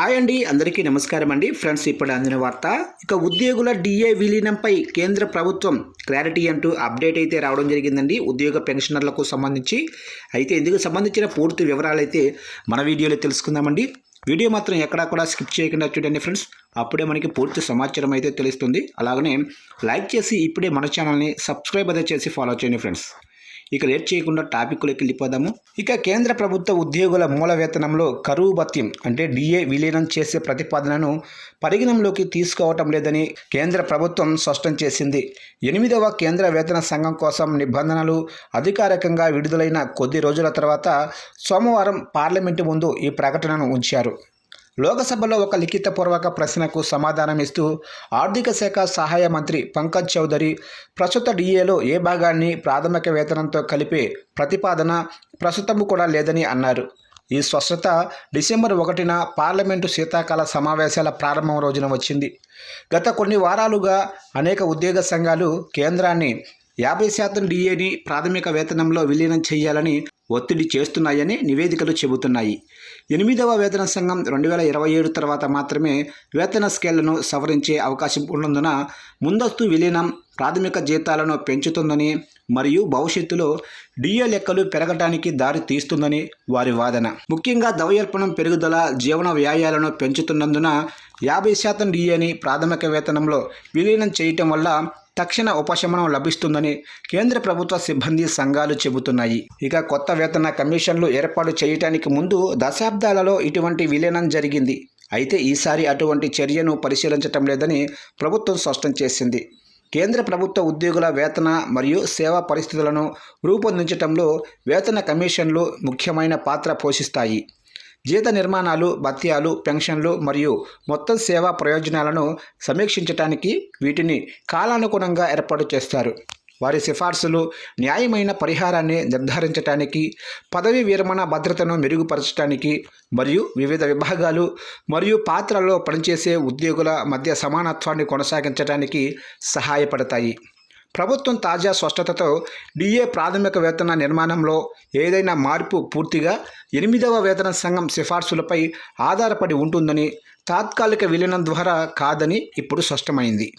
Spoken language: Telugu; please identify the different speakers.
Speaker 1: హాయ్ అండి అందరికీ నమస్కారం అండి. ఫ్రెండ్స్ ఇప్పుడు అందిన వార్త. ఇక ఉద్యోగుల డిఏ విలీనంపై కేంద్ర ప్రభుత్వం క్లారిటీ అంటూ అప్డేట్ అయితే రావడం జరిగిందండి. ఉద్యోగ పెన్షనర్లకు సంబంధించి. అయితే ఇందుకు సంబంధించిన పూర్తి వివరాలు అయితే మన వీడియోలో తెలుసుకుందామండి. వీడియో మాత్రం ఎక్కడా కూడా స్కిప్ చేయకుండా చూడండి ఫ్రెండ్స్. అప్పుడే మనకి పూర్తి సమాచారం అయితే తెలుస్తుంది. అలాగనే లైక్ చేసి ఇప్పుడే మన ఛానల్ని సబ్స్క్రైబ్ అయితే చేసి ఫాలో చేయండి ఫ్రెండ్స్. ఇక లేట్ చేయకుండా టాపిక్లోకి వెళ్ళిపోదాము. ఇక కేంద్ర ప్రభుత్వ ఉద్యోగుల మూల వేతనంలో కరువు భత్యం అంటే డిఏ విలీనం చేసే ప్రతిపాదనను పరిగణంలోకి తీసుకోవటం లేదని కేంద్ర ప్రభుత్వం స్పష్టం చేసింది. ఎనిమిదవ కేంద్ర వేతన సంఘం కోసం నిబంధనలు అధికారికంగా విడుదలైన కొద్ది రోజుల తర్వాత సోమవారం పార్లమెంటు ముందు ఈ ప్రకటనను ఉంచారు. లోకసభలో ఒక లిఖితపూర్వక ప్రశ్నకు సమాధానం ఇస్తూ ఆర్థిక శాఖ సహాయ మంత్రి పంకజ్ చౌదరి ప్రస్తుత డిఏలో ఏ భాగాన్ని ప్రాథమిక వేతనంతో కలిపే ప్రతిపాదన ప్రస్తుతము కూడా లేదని అన్నారు. ఈ స్పష్టత డిసెంబర్ ఒకటిన పార్లమెంటు శీతాకాల సమావేశాల ప్రారంభం రోజున వచ్చింది. గత కొన్ని వారాలుగా అనేక ఉద్యోగ సంఘాలు కేంద్రాన్ని యాభై శాతం డిఏని ప్రాథమిక వేతనంలో విలీనం చేయాలని ఒత్తిడి చేస్తున్నాయని నివేదికలు చెబుతున్నాయి. ఎనిమిదవ వేతన సంఘం రెండు వేల ఇరవై ఏడు తర్వాత మాత్రమే వేతన స్కేళ్ళను సవరించే అవకాశం ఉన్నందున ముందస్తు విలీనం ప్రాథమిక జీతాలను పెంచుతుందని మరియు భవిష్యత్తులో డిఏ లెక్కలు పెరగటానికి దారి తీస్తుందని వారి వాదన. ముఖ్యంగా ద్రవ్యోల్బణం పెరుగుదల జీవన వ్యాయాలను పెంచుతున్నందున యాభై శాతం డిఏని ప్రాథమిక వేతనంలో విలీనం చేయటం వల్ల తక్షణ ఉపశమనం లభిస్తుందని కేంద్ర ప్రభుత్వ సిబ్బంది సంఘాలు చెబుతున్నాయి. ఇక కొత్త వేతన కమిషన్లు ఏర్పాటు చేయటానికి ముందు దశాబ్దాలలో ఇటువంటి విలీనం జరిగింది. అయితే ఈసారి అటువంటి చర్యను పరిశీలించటం లేదని ప్రభుత్వం స్పష్టం చేసింది. కేంద్ర ప్రభుత్వ ఉద్యోగుల వేతన మరియు సేవా పరిస్థితులను రూపొందించడంలో వేతన కమిషన్లు ముఖ్యమైన పాత్ర పోషిస్తాయి. జీత నిర్మాణాలు భత్యాలు పెన్షన్లు మరియు మొత్తం సేవా ప్రయోజనాలను సమీక్షించడానికి వీటిని కాలానుగుణంగా ఏర్పాటు చేస్తారు. వారి సిఫార్సులు న్యాయమైన పరిహారాన్ని నిర్ధారించడానికి పదవి విరమణ భద్రతను మెరుగుపరచడానికి మరియు వివిధ విభాగాలు మరియు పాత్రల్లో పనిచేసే ఉద్యోగుల మధ్య సమానత్వాన్ని కొనసాగించడానికి సహాయపడతాయి. ప్రభుత్వం తాజా స్పష్టతతో డిఏ ప్రాథమిక వేతన నిర్మాణంలో ఏదైనా మార్పు పూర్తిగా ఎనిమిదవ వేతన సంఘం సిఫార్సులపై ఆధారపడి ఉంటుందని తాత్కాలిక విలీనం ద్వారా కాదని ఇప్పుడు స్పష్టమైంది.